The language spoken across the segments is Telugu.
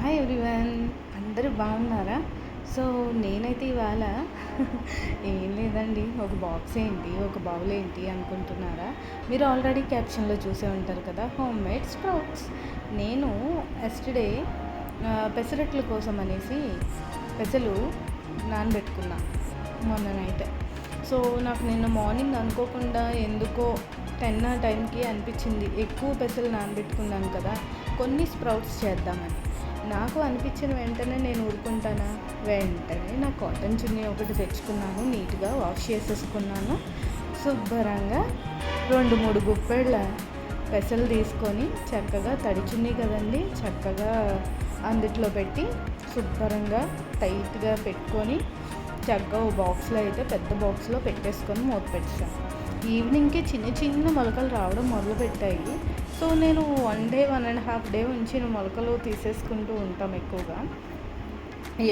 హాయ్ ఎవ్రీవన్ అందరూ బాగున్నారా? సో నేనైతే ఇవాళ ఏం లేదండి. ఒక బాక్స్ ఏంటి? ఒక బౌల్ ఏంటి అనుకుంటున్నారా? మీరు ఆల్రెడీ క్యాప్షన్లో చూసే ఉంటారు కదా? హోమ్ మేడ్ స్ప్రౌట్స్ నేను ఎస్టర్డే పెసరట్ల కోసం అనేసి పెసలు నానబెట్టుకున్నా మొన్న నైట్ సో నాకు నిన్న మార్నింగ్ అనుకోకుండా ఎందుకో టెన్ ఆ టైంకి అనిపించింది. ఎక్కువ పెసలు నానబెట్టుకున్నాను కదా. కొన్ని స్ప్రౌట్స్ చేద్దామని. నాకు అనిపించిన వెంటనే నేను ఊరుకుంటానా? వెంటనే నా కాటన్ చున్నీ ఒకటి తెచ్చుకున్నాను నీట్గా వాష్ చేసేసుకున్నాను. శుభ్రంగా రెండు మూడు గుప్పెళ్ళ పెసలు తీసుకొని చక్కగా తడి కదండి చక్కగా అందుట్లో పెట్టి శుభ్రంగా టైట్గా పెట్టుకొని చక్కగా ఓ బాక్స్లో అయితే పెద్ద బాక్స్లో పెట్టేసుకొని మూత పెట్టాను ఈవినింగ్కి చిన్న చిన్న మొలకలు రావడం మొదలుపెట్టాయి. సో నేను one day one and half day ఉంచి మొలకలు తీసేసుకుంటూ ఉంటాం ఎక్కువగా.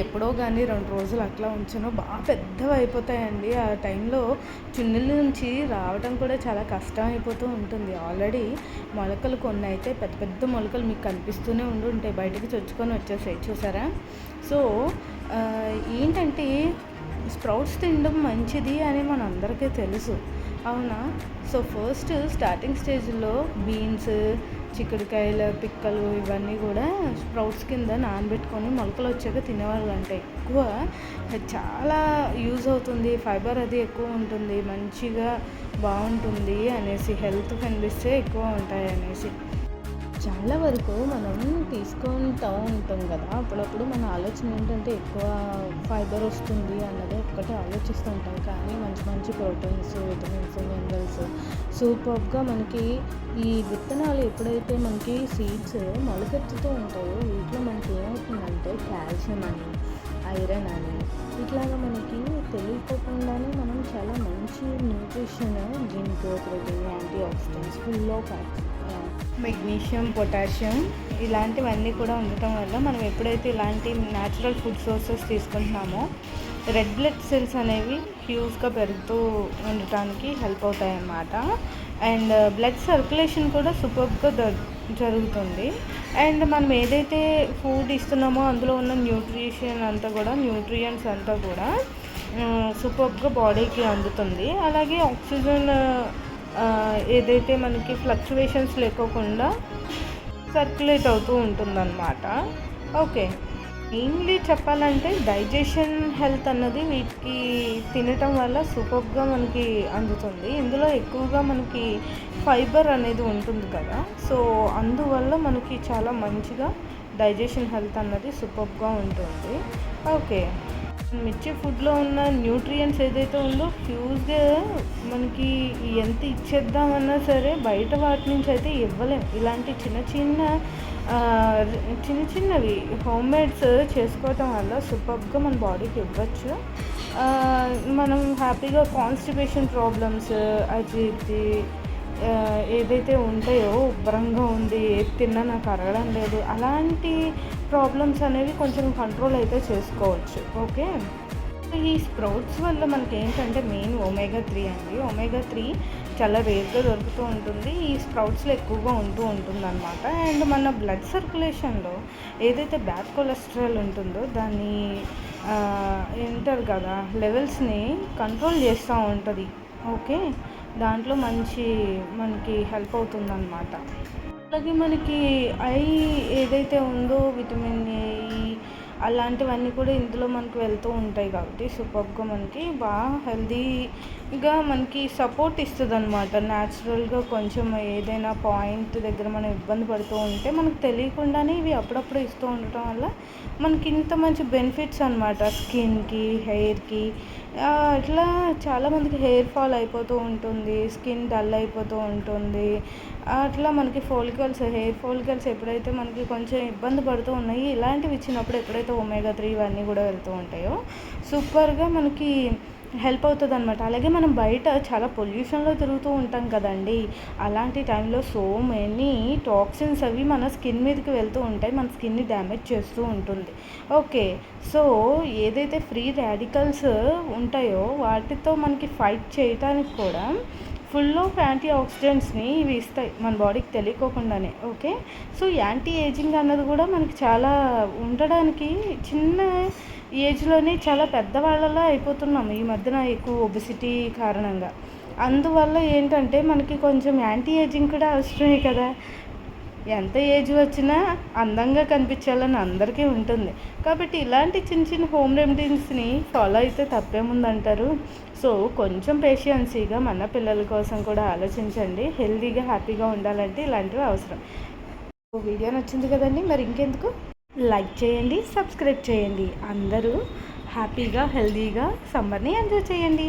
ఎప్పుడో కానీ రెండు రోజులు అట్లా ఉంచను బాగా పెద్దవి అయిపోతాయండి. ఆ టైంలో చున్నీల నుంచి రావడం కూడా చాలా కష్టం అయిపోతూ ఉంటుంది. ఆల్రెడీ మొలకలు కొన్ని అయితే పెద్ద పెద్ద మొలకలు మీకు కనిపిస్తూనే ఉండి ఉంటాయి బయటికి చొచ్చుకొని వచ్చేసాయి. చూసారా? సో ఏంటంటే స్ప్రౌట్స్ తినడం మంచిది అని మనందరికీ తెలుసు. అవునా? సో ఫస్ట్ స్టార్టింగ్ స్టేజ్లో బీన్స్ చిక్కుడుకాయల పిక్కలు ఇవన్నీ కూడా స్ప్రౌట్స్ కింద నానబెట్టుకొని మొలకలు వచ్చాక తినేవాళ్ళు అంటే ఎక్కువ చాలా యూజ్ అవుతుంది. ఫైబర్ అది ఎక్కువ ఉంటుంది. మంచిగా బాగుంటుంది అనేసి హెల్త్ కనిపిస్తే ఎక్కువ ఉంటాయి అనేసి చాలా వరకు మనం తీసుకుంటూ ఉంటాం కదా. అప్పుడప్పుడు మన ఆలోచన ఏంటంటే ఎక్కువ ఫైబర్ వస్తుంది అన్నది ఒక్కటే ఆలోచిస్తూ ఉంటాం. కానీ మంచి మంచి ప్రోటీన్స్ విటమిన్స్ మినరల్స్ సూపర్గా మనకి ఈ విత్తనాలు ఎప్పుడైతే మనకి సీడ్స్ మొలకెత్తుతూ ఉంటాయో వీటిలో మనకి ఏమవుతుందంటే కాల్షియం అని ఐరన్ అని ఇట్లాగా మనకి తెలియకోకుండానే మనం చాలా మంచి nutrition zinc protein anti oxidants full of magnesium potassium ఇలాంటివన్నీ కూడా ఉండటం వల్ల మనం ఎప్పుడైతే ఇలాంటి న్యాచురల్ ఫుడ్ సోర్సెస్ తీసుకుంటున్నామో రెడ్ బ్లడ్ సెల్స్ అనేవి హ్యూజ్గా పెరుగుతూ ఉండటానికి హెల్ప్ అవుతాయి అన్నమాట అండ్ బ్లడ్ సర్క్యులేషన్ కూడా సూపర్గా జరుగుతుంది. అండ్ మనం ఏదైతే ఫుడ్ ఇస్తున్నామో అందులో ఉన్న న్యూట్రిషన్ అంతా కూడా న్యూట్రియంట్స్ అంతా కూడా uh, సూపర్గా బాడీకి అందుతుంది. అలాగే ఆక్సిజన్ ఏదైతే మనకి ఫ్లక్చువేషన్స్ లేకోకుండా సర్క్యులేట్ అవుతూ ఉంటుందన్నమాట. ఓకే. మెయిన్లీ చెప్పాలంటే డైజెషన్ హెల్త్ అన్నది వీటికి తినటం వల్ల సూపర్గా మనకి అందుతుంది. ఇందులో ఎక్కువగా మనకి ఫైబర్ అనేది ఉంటుంది కదా. సో అందువల్ల మనకి చాలా మంచిగా డైజెషన్ హెల్త్ అన్నది సూపర్గా ఉంటుంది. ఓకే. మిర్చి ఫుడ్లో ఉన్న న్యూట్రియంట్స్ ఏదైతే ఉందో హ్యూజ్గా మనకి ఎంత ఇచ్చేద్దామన్నా సరే బయట వాటి నుంచి అయితే ఇవ్వలేం. ఇలాంటి చిన్న చిన్న చిన్న చిన్నవి హోమ్ మేడ్స్ చేసుకోవటం వల్ల సూపర్గా మన బాడీకి ఇవ్వచ్చు. మనం హ్యాపీగా కాన్స్టిపేషన్ ప్రాబ్లమ్స్ అజీర్తి ఏదైతే ఉంటాయో ఉబ్బరంగా ఉంది ఏది తిన్నా నాకు అరగడం లేదు అలాంటి ప్రాబ్లమ్స్ అనేవి కొంచెం కంట్రోల్ అయితే చేసుకోవచ్చు. ఓకే? ఈ స్ప్రౌట్స్ వల్ల మనకి ఏంటంటే మెయిన్ ఒమేగా త్రీ అండి. ఒమేగా త్రీ చాలా రేర్గా దొరుకుతూ ఉంటుంది. ఈ స్ప్రౌట్స్లో ఎక్కువగా ఉంటూ ఉంటుంది అనమాట అండ్ మన బ్లడ్ సర్క్యులేషన్లో ఏదైతే బ్యాడ్ కొలెస్ట్రాల్ ఉంటుందో దాన్ని ఏంటారు కదా లెవెల్స్ని కంట్రోల్ చేస్తూ ఉంటుంది. ఓకే? దాంట్లో మంచి మనకి హెల్ప్ అవుతుందన్నమాట. అలాగే మనకి ఐ ఏదైతే ఉందో విటమిన్ ఏ అలాంటివన్నీ కూడా ఇందులో మనకు వెళ్తూ ఉంటాయి కాబట్టి సూపర్గా మనకి బాగా హెల్దీగా మనకి సపోర్ట్ ఇస్తుంది అనమాట న్యాచురల్గా కొంచెం ఏదైనా పాయింట్ దగ్గర మనం ఇబ్బంది పడుతూ ఉంటే మనకు తెలియకుండానే ఇవి అప్పుడప్పుడు ఇస్తూ ఉండటం వల్ల మనకి ఇంత మంచి బెనిఫిట్స్ అనమాట స్కిన్కి హెయిర్కి ఇట్లా చాలామందికి హెయిర్ ఫాల్ అయిపోతూ ఉంటుంది స్కిన్ డల్ అయిపోతూ ఉంటుంది. అట్లా మనకి ఫోలికల్స్ హెయిర్ ఫోలికల్స్ ఎప్పుడైతే మనకి కొంచెం ఇబ్బంది పడుతూ ఉన్నాయి ఇలాంటివి ఇచ్చినప్పుడు ఎప్పుడైతే ఒమేగా త్రీ ఇవన్నీ కూడా వెళ్తూ ఉంటాయో సూపర్గా మనకి హెల్ప్ అవుతుంది అనమాట అలాగే మనం బయట చాలా పొల్యూషన్లో తిరుగుతూ ఉంటాం కదండి. అలాంటి టైంలో సో మెనీ టాక్సిన్స్ అవి మన స్కిన్ మీదకి వెళ్తూ ఉంటాయి. మన స్కిన్ని డ్యామేజ్ చేస్తూ ఉంటుంది. ఓకే సో ఏదైతే ఫ్రీ రాడికల్స్ ఉంటాయో వాటితో మనకి ఫైట్ చేయటానికి కూడా ఫుల్ ఆఫ్ యాంటీ ఆక్సిడెంట్స్ని ఇవి ఇస్తాయి మన బాడీకి తెలియకోకుండానే ఓకే? సో యాంటీ ఏజింగ్ అన్నది కూడా మనకి చాలా ఉండడానికి చిన్న ఏజ్లోనే చాలా పెద్దవాళ్ళలా అయిపోతున్నాం ఈ మధ్యన ఎక్కువ ఒబిసిటీ కారణంగా. అందువల్ల ఏంటంటే మనకి కొంచెం యాంటీ ఏజింగ్ కూడా అవసరమే కదా? ఎంత ఏజ్ వచ్చినా అందంగా కనిపించాలని అందరికీ ఉంటుంది. కాబట్టి ఇలాంటి చిన్న చిన్న హోమ్ రెమెడీస్ని ఫాలో అయితే తప్పేముందంటారు? సో కొంచెం పేషియన్సీగా మన పిల్లల కోసం కూడా ఆలోచించండి. హెల్తీగా హ్యాపీగా ఉండాలంటే ఇలాంటివి అవసరం. వీడియో నచ్చింది కదండి మరి ఇంకెందుకు? లైక్ చేయండి సబ్స్క్రైబ్ చేయండి. అందరూ హ్యాపీగా హెల్తీగా సమ్మర్ని ఎంజాయ్ చేయండి.